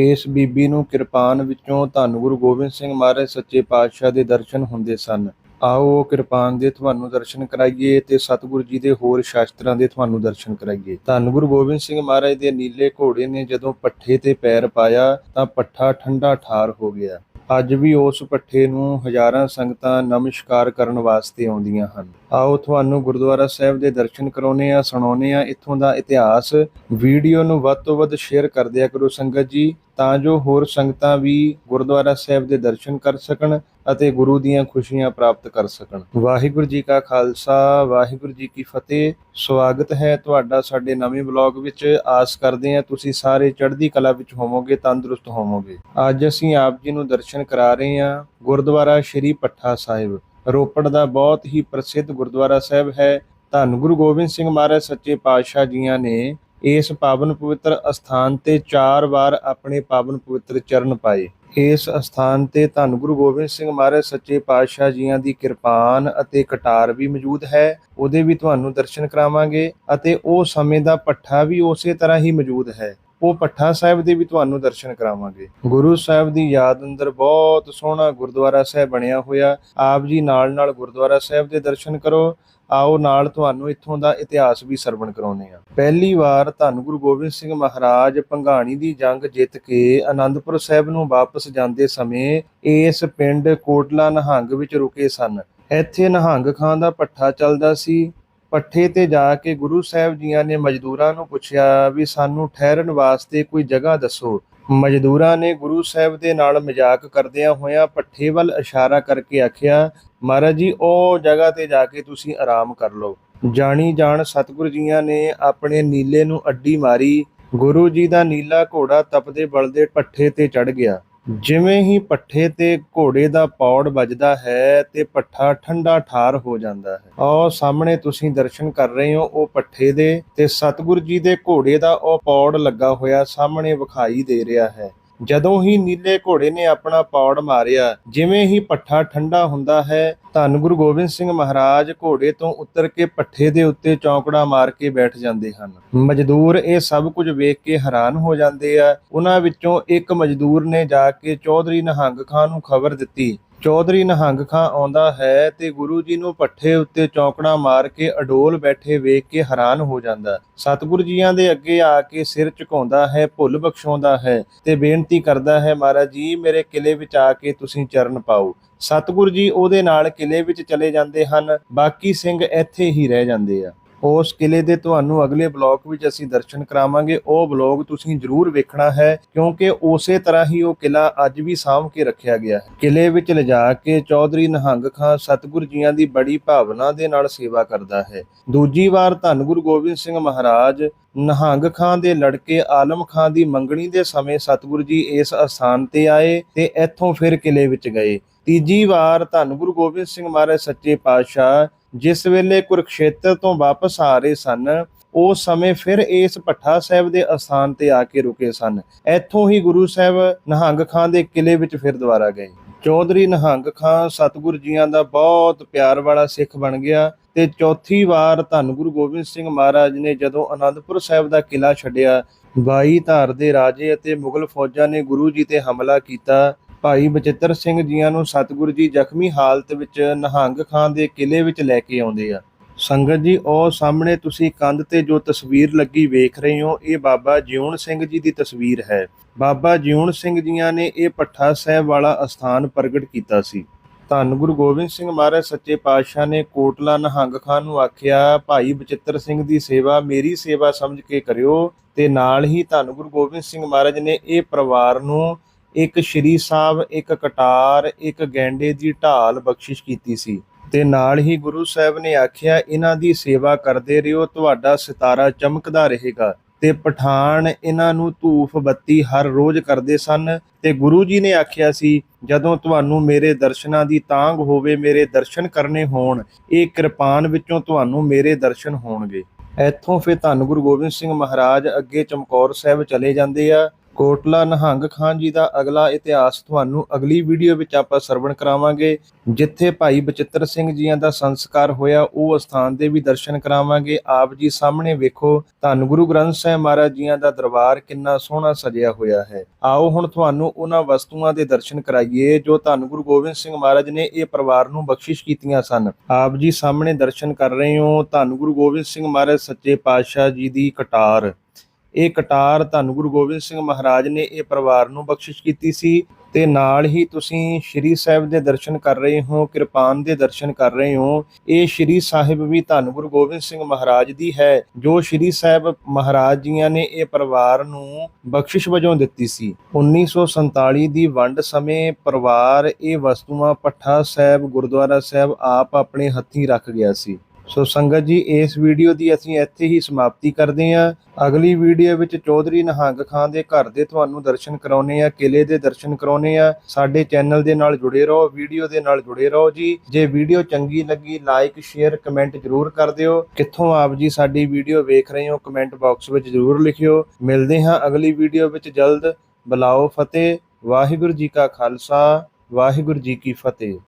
ਇਸ ਬੀਬੀ ਨੂੰ ਕਿਰਪਾਨ ਵਿੱਚੋਂ ਧੰਨ ਗੁਰੂ ਗੋਬਿੰਦ ਸਿੰਘ ਮਹਾਰਾਜ ਸੱਚੇ ਪਾਤਸ਼ਾਹ ਦੇ ਦਰਸ਼ਨ ਹੁੰਦੇ ਸਨ। ਆਓ ਉਹ ਕਿਰਪਾਨ ਦੇ ਤੁਹਾਨੂੰ ਦਰਸ਼ਨ ਕਰਾਈਏ ਤੇ ਸਤਿਗੁਰੂ ਜੀ ਦੇ ਹੋਰ ਸ਼ਾਸਤਰਾਂ ਦੇ ਤੁਹਾਨੂੰ ਦਰਸ਼ਨ ਕਰਾਈਏ। ਧੰਨ ਗੁਰੂ ਗੋਬਿੰਦ ਸਿੰਘ ਮਹਾਰਾਜ ਦੇ ਨੀਲੇ ਘੋੜੇ ਨੇ ਜਦੋਂ ਪੱਠੇ ਤੇ ਪੈਰ ਪਾਇਆ ਤਾਂ ਪੱਠਾ ਠੰਡਾ ਠਾਰ ਹੋ ਗਿਆ। ਅੱਜ ਵੀ ਉਸ ਪੱਠੇ ਨੂੰ ਹਜ਼ਾਰਾਂ ਸੰਗਤਾਂ ਨਮਸਕਾਰ ਕਰਨ ਵਾਸਤੇ ਆਉਂਦੀਆਂ ਹਨ। ਆਓ ਤੁਹਾਨੂੰ ਗੁਰਦੁਆਰਾ ਸਾਹਿਬ ਦੇ ਦਰਸ਼ਨ ਕਰਾਉਨੇ ਆ ਸੁਣਾਉਨੇ ਆ ਇੱਥੋਂ ਦਾ ਇਤਿਹਾਸ ਵੀਡੀਓ ਨੂੰ ਵੱਧ ਤੋਂ ਵੱਧ ਸ਼ੇਅਰ ਕਰ ਦਿਆ ਕਰੋ ਸੰਗਤ ਜੀ। ਤਾਂ ਜੋ ਹੋਰ ਸੰਗਤਾਂ ਵੀ ਗੁਰਦੁਆਰਾ ਸਾਹਿਬ ਦੇ ਦਰਸ਼ਨ ਕਰ ਸਕਣ ਅਤੇ ਗੁਰੂ ਦੀਆਂ ਖੁਸ਼ੀਆਂ ਪ੍ਰਾਪਤ ਕਰ ਸਕਣ। ਵਾਹਿਗੁਰੂ ਜੀ ਕਾ ਖਾਲਸਾ, ਵਾਹਿਗੁਰੂ ਜੀ ਕੀ ਫਤਿਹ। ਸਵਾਗਤ ਹੈ ਤੁਹਾਡਾ ਸਾਡੇ ਨਵੇਂ ਬਲੌਗ ਵਿੱਚ। ਆਸ ਕਰਦੇ ਹਾਂ ਤੁਸੀਂ ਸਾਰੇ ਚੜ੍ਹਦੀ ਕਲਾ ਵਿੱਚ ਹੋਵੋਗੇ, ਤੰਦਰੁਸਤ ਹੋਵੋਗੇ। ਅੱਜ ਅਸੀਂ ਆਪ ਜੀ ਨੂੰ ਦਰਸ਼ਨ ਕਰਾ ਰਹੇ ਹਾਂ ਗੁਰਦੁਆਰਾ ਸ਼੍ਰੀ ਪੱਠਾ ਸਾਹਿਬ। ਰੋਪੜ ਦਾ ਬਹੁਤ ਹੀ ਪ੍ਰਸਿੱਧ ਗੁਰਦੁਆਰਾ ਸਾਹਿਬ ਹੈ। ਧੰਨ ਗੁਰੂ ਗੋਬਿੰਦ ਸਿੰਘ ਮਹਾਰਾਜ, ਸੱਚੇ ਪਾਤਸ਼ਾਹ ਜੀਆਂ ਨੇ ਇਸ ਪਾਵਨ ਪਵਿੱਤਰ ਅਸਥਾਨ ਤੇ ਚਾਰ ਵਾਰ ਆਪਣੇ ਪਾਵਨ ਪਵਿੱਤਰ ਚਰਨ ਪਾਏ। ਇਸ ਅਸਥਾਨ ਤੇ ਧੰਨ ਗੁਰੂ ਗੋਬਿੰਦ ਸਿੰਘ ਮਹਾਰਾਜ ਸੱਚੇ ਪਾਤਸ਼ਾਹ ਜੀਆਂ ਦੀ ਕਿਰਪਾਨ ਅਤੇ ਕਟਾਰ ਵੀ ਮੌਜੂਦ ਹੈ। ਉਹਦੇ ਵੀ ਤੁਹਾਨੂੰ ਦਰਸ਼ਨ ਕਰਾਵਾਂਗੇ ਅਤੇ ਉਹ ਸਮੇਂ ਦਾ ਪੱਠਾ ਵੀ ਉਸੇ ਤਰ੍ਹਾਂ ਹੀ ਮੌਜੂਦ ਹੈ। ਉਹ ਪੱਠਾ ਸਾਹਿਬ ਦੇ ਵੀ ਤੁਹਾਨੂੰ ਦਰਸ਼ਨ ਕਰਾਵਾਂਗੇ। ਗੁਰੂ ਸਾਹਿਬ ਦੀ ਯਾਦ ਅੰਦਰ ਬਹੁਤ ਸੋਹਣਾ ਗੁਰਦੁਆਰਾ ਸਾਹਿਬ ਬਣਿਆ ਹੋਇਆ। ਆਪ ਜੀ ਨਾਲ ਨਾਲ ਗੁਰਦੁਆਰਾ ਸਾਹਿਬ ਦੇ ਦਰਸ਼ਨ ਕਰੋ। ਆਓ ਨਾਲ ਤੁਹਾਨੂੰ ਇੱਥੋਂ ਦਾ ਇਤਿਹਾਸ ਵੀ ਸਰਵਣ ਕਰਾਉਨੇ ਆ ਪਹਿਲੀ ਵਾਰ ਧੰਨ ਗੁਰੂ ਗੋਬਿੰਦ ਸਿੰਘ ਮਹਾਰਾਜ ਪੰਘਾਣੀ ਦੀ ਜੰਗ ਜਿੱਤ ਕੇ ਆਨੰਦਪੁਰ ਸਾਹਿਬ ਨੂੰ ਵਾਪਸ ਜਾਂਦੇ ਸਮੇਂ ਇਸ ਪਿੰਡ ਕੋਟਲਾ ਨਹੰਗ ਵਿੱਚ ਰੁਕੇ ਸਨ। ਇੱਥੇ ਨਹੰਗ ਖਾਂ ਦਾ ਪੱਠਾ ਚੱਲਦਾ ਸੀ। ਪੱਠੇ ਤੇ ਜਾ ਕੇ ਗੁਰੂ ਸਾਹਿਬ ਜੀਆਂ ਨੇ ਮਜ਼ਦੂਰਾਂ ਨੂੰ ਪੁੱਛਿਆ ਵੀ ਸਾਨੂੰ ਠਹਿਰਨ ਵਾਸਤੇ ਕੋਈ ਜਗ੍ਹਾ ਦੱਸੋ। ਮਜ਼ਦੂਰਾਂ ਨੇ ਗੁਰੂ ਸਾਹਿਬ ਦੇ ਨਾਲ ਮਜ਼ਾਕ ਕਰਦਿਆਂ ਹੋਇਆਂ ਪੱਠੇ ਵੱਲ ਇਸ਼ਾਰਾ ਕਰਕੇ ਆਖਿਆ, ਮਹਾਰਾਜ ਜੀ, ਉਹ ਜਗ੍ਹਾ ਤੇ ਜਾ ਕੇ ਤੁਸੀਂ ਆਰਾਮ ਕਰ ਲਓ। ਜਾਣੀ ਜਾਣ ਸਤਿਗੁਰੂ ਜੀਆਂ ਨੇ ਆਪਣੇ ਨੀਲੇ ਨੂੰ ਅੱਡੀ ਮਾਰੀ। ਗੁਰੂ ਜੀ ਦਾ ਨੀਲਾ ਘੋੜਾ ਤਪਦੇ ਬਲਦੇ ਪੱਠੇ ਤੇ ਚੜ ਗਿਆ। ਜਿਵੇਂ ਹੀ ਪੱਠੇ ਤੇ ਘੋੜੇ ਦਾ ਪੌੜ ਵੱਜਦਾ ਹੈ ਤੇ ਪੱਠਾ ਠੰਡਾ ਠਾਰ ਹੋ ਜਾਂਦਾ ਹੈ। ਉਹ ਸਾਹਮਣੇ ਤੁਸੀਂ ਦਰਸ਼ਨ ਕਰ ਰਹੇ ਹੋ ਉਹ ਪੱਠੇ ਦੇ ਤੇ ਸਤਿਗੁਰੂ ਜੀ ਦੇ ਘੋੜੇ ਦਾ ਉਹ ਪੌੜ ਲੱਗਾ ਹੋਇਆ ਸਾਹਮਣੇ ਵਿਖਾਈ ਦੇ ਰਿਹਾ ਹੈ। ਜਦੋਂ ਹੀ ਨੀਲੇ ਘੋੜੇ ਨੇ ਆਪਣਾ ਪੌੜ ਮਾਰਿਆ, ਜਿਵੇਂ ਹੀ ਪੱਠਾ ਠੰਡਾ ਹੁੰਦਾ ਹੈ, ਧੰਨ ਗੁਰੂ ਗੋਬਿੰਦ ਸਿੰਘ ਮਹਾਰਾਜ ਘੋੜੇ ਤੋਂ ਉਤਰ ਕੇ ਪੱਠੇ ਦੇ ਉੱਤੇ ਚੌਂਕੜਾ ਮਾਰ ਕੇ ਬੈਠ ਜਾਂਦੇ ਹਨ। ਮਜ਼ਦੂਰ ਇਹ ਸਭ ਕੁਝ ਵੇਖ ਕੇ ਹੈਰਾਨ ਹੋ ਜਾਂਦੇ ਆ। ਉਹਨਾਂ ਵਿੱਚੋਂ ਇੱਕ ਮਜ਼ਦੂਰ ਨੇ ਜਾ ਕੇ ਚੌਧਰੀ ਨਿਹੰਗ ਖਾਨ ਨੂੰ ਖਬਰ ਦਿੱਤੀ ਚੌਧਰੀ ਨਹੰਗ ਖਾਂ ਆਉਂਦਾ ਹੈ ਤੇ ਗੁਰੂ ਜੀ ਨੂੰ ਪੱਠੇ ਉੱਤੇ ਚੌਂਕੜਾ ਮਾਰ ਕੇ ਅਡੋਲ ਬੈਠੇ ਵੇਖ ਕੇ ਹੈਰਾਨ ਹੋ ਜਾਂਦਾ। ਸਤਿਗੁਰੂ ਜੀਆਂ ਦੇ ਅੱਗੇ ਆ ਕੇ ਸਿਰ ਝੁਕਾਉਂਦਾ ਹੈ, ਭੁੱਲ ਬਖਸ਼ਾਉਂਦਾ ਹੈ ਤੇ ਬੇਨਤੀ ਕਰਦਾ ਹੈ, ਮਹਾਰਾਜ ਜੀ, ਮੇਰੇ ਕਿਲੇ ਵਿੱਚ ਆ ਕੇ ਤੁਸੀਂ ਚਰਨ ਪਾਓ। ਸਤਿਗੁਰੂ ਜੀ ਉਹਦੇ ਨਾਲ ਕਿਲੇ ਵਿੱਚ ਚਲੇ ਜਾਂਦੇ ਹਨ, ਬਾਕੀ ਸਿੰਘ ਇੱਥੇ ਹੀ ਰਹਿ ਜਾਂਦੇ ਆ। ਉਸ ਕਿਲੇ ਦੇ ਤੁਹਾਨੂੰ ਅਗਲੇ ਬਲੌਗ ਵਿੱਚ ਅਸੀਂ ਦਰਸ਼ਨ ਕਰਾਵਾਂਗੇ। ਉਹ ਬਲੌਗ ਤੁਸੀਂ ਜ਼ਰੂਰ ਵੇਖਣਾ ਹੈ, ਕਿਉਂਕਿ ਉਸੇ ਤਰ੍ਹਾਂ ਹੀ ਉਹ ਕਿਲਾ ਅੱਜ ਵੀ ਸਾਂਭ ਕੇ ਰੱਖਿਆ ਗਿਆ ਹੈ। ਕਿਲੇ ਵਿੱਚ ਲਿਜਾ ਕੇ ਚੌਧਰੀ ਨਿਹੰਗ ਖਾਂ ਸਤਿਗੁਰੂ ਜੀਆਂ ਦੀ ਬੜੀ ਭਾਵਨਾ ਦੇ ਨਾਲ ਸੇਵਾ ਕਰਦਾ ਹੈ। ਦੂਜੀ ਵਾਰ ਧੰਨ ਗੁਰੂ ਗੋਬਿੰਦ ਸਿੰਘ ਮਹਾਰਾਜ ਨਹੰਗ ਖਾਂ ਦੇ ਲੜਕੇ ਆਲਮ ਖਾਂ ਦੀ ਮੰਗਣੀ ਦੇ ਸਮੇਂ ਸਤਿਗੁਰੂ ਜੀ ਇਸ ਅਸਥਾਨ ਤੇ ਆਏ ਤੇ ਇੱਥੋਂ ਫਿਰ ਕਿਲੇ ਵਿੱਚ ਗਏ। ਤੀਜੀ ਵਾਰ ਧੰਨ ਗੁਰੂ ਗੋਬਿੰਦ ਸਿੰਘ ਮਹਾਰਾਜ ਸੱਚੇ ਪਾਤਸ਼ਾਹ ਜਿਸ ਵੇਲੇ ਕੁਰਕਸ਼ੇਤਰ ਤੋਂ ਵਾਪਸ ਆ ਰਹੇ ਸਨ ਉਸ ਸਮੇਂ ਫਿਰ ਇਸ ਪੱਠਾ ਸਾਹਿਬ ਦੇ ਅਸਥਾਨ ਤੇ ਆ ਕੇ ਰੁਕੇ ਸਨ। ਇੱਥੋਂ ਹੀ ਗੁਰੂ ਸਾਹਿਬ ਨਹੰਗ ਖਾਂ ਦੇ ਕਿਲੇ ਵਿੱਚ ਫਿਰ ਦੁਬਾਰਾ ਗਏ। ਚੌਧਰੀ ਨਿਹੰਗ ਖਾਂ ਸਤਿਗੁਰੂ ਜੀਆਂ ਦਾ ਬਹੁਤ ਪਿਆਰ ਵਾਲਾ ਸਿੱਖ ਬਣ ਗਿਆ ਤੇ ਚੌਥੀ ਵਾਰ ਧੰਨ ਗੁਰੂ ਗੋਬਿੰਦ ਸਿੰਘ ਮਹਾਰਾਜ ਨੇ ਜਦੋਂ ਅਨੰਦਪੁਰ ਸਾਹਿਬ ਦਾ ਕਿਲਾ ਛੱਡਿਆ, ਬਾਈ ਧਾਰ ਦੇ ਰਾਜੇ ਅਤੇ ਮੁਗਲ ਫੌਜਾਂ ਨੇ ਗੁਰੂ ਜੀ ਤੇ ਹਮਲਾ ਕੀਤਾ। ਭਾਈ ਬਚਿੱਤਰ ਸਿੰਘ ਜੀਆਂ ਨੂੰ ਸਤਿਗੁਰੂ ਜੀ ਜ਼ਖਮੀ ਹਾਲਤ ਵਿੱਚ ਨਿਹੰਗ ਖਾਂ ਦੇ ਕਿਲੇ ਵਿੱਚ ਲੈ ਕੇ ਆਉਂਦੇ ਆ। ਸੰਗਤ ਜੀ, ਉਹ ਸਾਹਮਣੇ ਤੁਸੀਂ ਕੰਧ ਤੇ ਜੋ ਤਸਵੀਰ ਲੱਗੀ ਵੇਖ ਰਹੇ ਹੋ, ਇਹ ਬਾਬਾ ਜਿਉਣ ਸਿੰਘ ਜੀ ਦੀ ਤਸਵੀਰ ਹੈ। ਬਾਬਾ ਜਿਉਣ ਸਿੰਘ ਜੀਆਂ ਨੇ ਇਹ ਪੱਠਾ ਸਾਹਿਬ ਵਾਲਾ ਅਸਥਾਨ ਪ੍ਰਗਟ ਕੀਤਾ ਸੀ। ਧੰਨ ਗੁਰੂ ਗੋਬਿੰਦ ਸਿੰਘ ਮਹਾਰਾਜ, ਸੱਚੇ ਪਾਤਸ਼ਾਹ ਨੇ ਕੋਟਲਾ ਨਹੰਗ ਖਾਨ ਨੂੰ ਆਖਿਆ, ਭਾਈ ਬਚਿੱਤਰ ਸਿੰਘ ਦੀ ਸੇਵਾ ਮੇਰੀ ਸੇਵਾ ਸਮਝ ਕੇ ਕਰਿਓ। ਤੇ ਨਾਲ ਹੀ ਧੰਨ ਗੁਰੂ ਗੋਬਿੰਦ ਸਿੰਘ ਮਹਾਰਾਜ ਨੇ ਇਹ ਪਰਿਵਾਰ ਨੂੰ ਇੱਕ ਸ਼੍ਰੀ ਸਾਹਿਬ, ਇੱਕ ਕਟਾਰ, ਇੱਕ ਗੈਂਡੇ ਦੀ ਢਾਲ ਬਖਸ਼ਿਸ਼ ਕੀਤੀ ਸੀ। ਤੇ ਨਾਲ ਹੀ ਗੁਰੂ ਸਾਹਿਬ ਨੇ ਆਖਿਆ, ਇਹਨਾਂ ਦੀ ਸੇਵਾ ਕਰਦੇ ਰਹੋ, ਤੁਹਾਡਾ ਸਿਤਾਰਾ ਚਮਕਦਾ ਰਹੇਗਾ। ਤੇ ਪਠਾਨ ਇਹਨਾਂ ਨੂੰ ਧੂਫ ਬੱਤੀ ਹਰ ਰੋਜ਼ ਕਰਦੇ ਸਨ। ਤੇ ਗੁਰੂ ਜੀ ਨੇ ਆਖਿਆ ਸੀ, ਜਦੋਂ ਤੁਹਾਨੂੰ ਮੇਰੇ ਦਰਸ਼ਨਾਂ ਦੀ ਤਾਂਗ ਹੋਵੇ, ਮੇਰੇ ਦਰਸ਼ਨ ਕਰਨੇ ਹੋਣ, ਇਹ ਕਿਰਪਾਨ ਵਿੱਚੋਂ ਤੁਹਾਨੂੰ ਮੇਰੇ ਦਰਸ਼ਨ ਹੋਣਗੇ। ਇੱਥੋਂ ਫਿਰ ਧੰਨ ਗੁਰੂ ਗੋਬਿੰਦ ਸਿੰਘ ਮਹਾਰਾਜ ਅੱਗੇ ਚਮਕੌਰ ਸਾਹਿਬ ਚਲੇ ਜਾਂਦੇ ਆ। ਕੋਟਲਾ ਨਹੰਗ ਖਾਨ ਜੀ ਦਾ ਅਗਲਾ ਇਤਿਹਾਸ ਤੁਹਾਨੂੰ ਅਗਲੀ ਵੀਡੀਓ ਵਿੱਚ ਆਪਾਂ ਸਰਵਣ ਕਰਾਵਾਂਗੇ, ਜਿੱਥੇ ਭਾਈ ਬਚਿੱਤਰ ਸਿੰਘ ਜੀਆਂ ਦਾ ਸੰਸਕਾਰ ਹੋਇਆ, ਉਹ ਸਥਾਨ ਦੇ ਵੀ ਦਰਸ਼ਨ ਕਰਾਵਾਂਗੇ। ਆਪ ਜੀ ਸਾਹਮਣੇ ਵੇਖੋ, ਧੰਨ ਗੁਰੂ ਗ੍ਰੰਥ ਸਾਹਿਬ ਮਹਾਰਾਜ ਜੀਆਂ ਦਾ ਦਰਬਾਰ ਕਿੰਨਾ ਸੋਹਣਾ ਸਜਿਆ ਹੋਇਆ ਹੈ। ਆਓ ਹੁਣ ਤੁਹਾਨੂੰ ਉਹਨਾਂ ਵਸਤੂਆਂ ਦੇ ਦਰਸ਼ਨ ਕਰਾਈਏ, ਜੋ ਧੰਨ ਗੁਰੂ ਗੋਬਿੰਦ ਸਿੰਘ ਮਹਾਰਾਜ ਨੇ ਇਹ ਪਰਿਵਾਰ ਨੂੰ ਬਖਸ਼ਿਸ਼ ਕੀਤੀਆਂ ਸਨ। ਆਪ ਜੀ ਸਾਹਮਣੇ ਦਰਸ਼ਨ ਕਰ ਰਹੇ ਹੋ, ਧੰਨ ਗੁਰੂ ਗੋਬਿੰਦ ਸਿੰਘ ਮਹਾਰਾਜ ਸੱਚੇ ਪਾਤਸ਼ਾਹ ਜੀ ਦੀ ਕਟਾਰ। ਇਹ ਕਟਾਰ ਧੰਨ ਗੁਰੂ ਗੋਬਿੰਦ ਸਿੰਘ ਮਹਾਰਾਜ ਨੇ ਇਹ ਪਰਿਵਾਰ ਨੂੰ ਬਖਸ਼ਿਸ਼ ਕੀਤੀ ਸੀ ਤੇ ਨਾਲ ਹੀ ਤੁਸੀਂ ਸ਼੍ਰੀ ਸਾਹਿਬ ਦੇ ਦਰਸ਼ਨ ਕਰ ਰਹੇ ਹੋ, ਕਿਰਪਾਨ ਦੇ ਦਰਸ਼ਨ ਕਰ ਰਹੇ ਹੋ। ਇਹ ਸ਼੍ਰੀ ਸਾਹਿਬ ਵੀ ਧੰਨ ਗੁਰੂ ਗੋਬਿੰਦ ਸਿੰਘ ਮਹਾਰਾਜ ਦੀ ਹੈ, ਜੋ ਸ਼੍ਰੀ ਸਾਹਿਬ ਮਹਾਰਾਜ ਜੀਆਂ ਨੇ ਇਹ ਪਰਿਵਾਰ ਨੂੰ ਬਖਸ਼ਿਸ਼ ਵਜੋਂ ਦਿੱਤੀ ਸੀ। 1947 ਦੀ ਵੰਡ ਸਮੇਂ ਪਰਿਵਾਰ ਇਹ ਵਸਤੂਆਂ ਪੱਠਾ ਸਾਹਿਬ, ਗੁਰਦੁਆਰਾ ਸਾਹਿਬ ਆਪ ਆਪਣੇ ਹੱਥੀਂ ਰੱਖ ਗਿਆ ਸੀ। ਸੋ ਸੰਗਤ ਜੀ, ਇਸ ਵੀਡੀਓ ਦੀ ਅਸੀਂ ਇੱਥੇ ਹੀ ਸਮਾਪਤੀ ਕਰਦੇ ਹਾਂ। ਅਗਲੀ ਵੀਡੀਓ ਵਿੱਚ ਚੌਧਰੀ ਨਿਹੰਗ ਖਾਨ ਦੇ ਘਰ ਦੇ ਤੁਹਾਨੂੰ ਦਰਸ਼ਨ ਕਰਾਉਨੇ ਆ ਕਿਲੇ ਦੇ ਦਰਸ਼ਨ ਕਰਾਉਨੇ ਆ ਸਾਡੇ ਚੈਨਲ ਦੇ ਨਾਲ ਜੁੜੇ ਰਹੋ, ਵੀਡੀਓ ਦੇ ਨਾਲ ਜੁੜੇ ਰਹੋ ਜੀ। ਜੇ ਵੀਡੀਓ ਚੰਗੀ ਲੱਗੀ, ਲਾਈਕ, ਸ਼ੇਅਰ, ਕਮੈਂਟ ਜਰੂਰ ਕਰ ਦਿਓ। ਕਿੱਥੋਂ ਆਪ ਜੀ ਸਾਡੀ ਵੀਡੀਓ ਵੇਖ ਰਹੇ ਹੋ, ਕਮੈਂਟ ਬਾਕਸ ਵਿੱਚ ਜਰੂਰ ਲਿਖਿਓ। ਮਿਲਦੇ ਹਾਂ ਅਗਲੀ ਵੀਡੀਓ ਵਿੱਚ ਜਲਦ। ਬੁਲਾਓ ਫਤਿਹ। ਵਾਹਿਗੁਰੂ ਜੀ ਕਾ ਖਾਲਸਾ, ਵਾਹਿਗੁਰੂ ਜੀ ਕੀ ਫਤਿਹ।